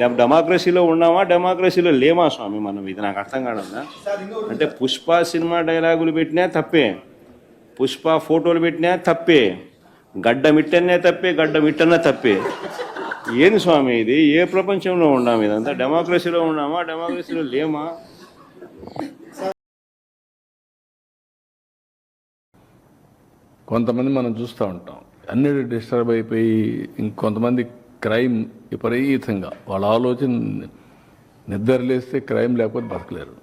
డెమోక్రసీలో ఉన్నామా డెమోక్రసీలో లేమా స్వామి? మనం ఇది నాకు అర్థం కాదన్నా అంటే పుష్ప సినిమా డైలాగులు పెట్టినా తప్పే. పుష్ప ఫోటోలు పెట్టినా తప్పే. గడ్డ మిట్టనే తప్పే గడ్డ మిట్టనే తప్పే. ఏంది స్వామి ఇది? ఏ ప్రపంచంలో ఉన్నాం ఇదంతా? డెమోక్రసీలో ఉన్నామా? డెమోక్రసీలో లేమా? కొంతమంది మనం చూస్తూ ఉంటాం. అన్నిటి డిస్టర్బ్ అయిపోయి ఇంకొంతమంది క్రైమ్ విపరీతంగా వాళ్ళ ఆలోచన నిద్ర లేస్తే క్రైమ్ లేకపోతే బతకలేరు.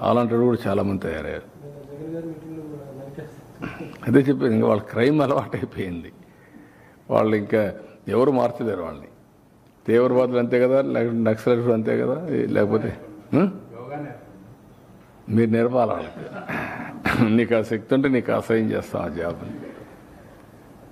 అలాంటి కూడా చాలామంది తయారయ్యారు. అదే చెప్పేది ఇంకా వాళ్ళ క్రైమ్ అలవాటు అయిపోయింది. వాళ్ళు ఇంకా ఎవరు మార్చలేరు వాళ్ళని. తీవ్రవాదులు అంతే కదా లేకపోతే నక్సలైట్లు అంతే కదా లేకపోతే మీరు నేర్పాలి వాళ్ళకి. నీకు ఆ శక్తి ఉంటే నీకు అసహ్యం చేస్తాం ఆ జాబ్ని.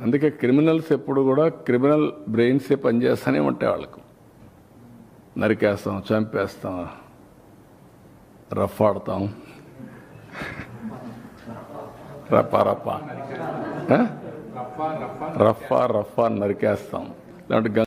అందుకే క్రిమినల్స్ ఎప్పుడు కూడా క్రిమినల్ బ్రెయిన్సే పనిచేస్తూనే ఉంటాయి వాళ్ళకు. నరికేస్తాం చంపేస్తాం రఫ్ ఆడతాం రఫా రప్ప రఫా రఫా నరికేస్తాం. ఇలాంటి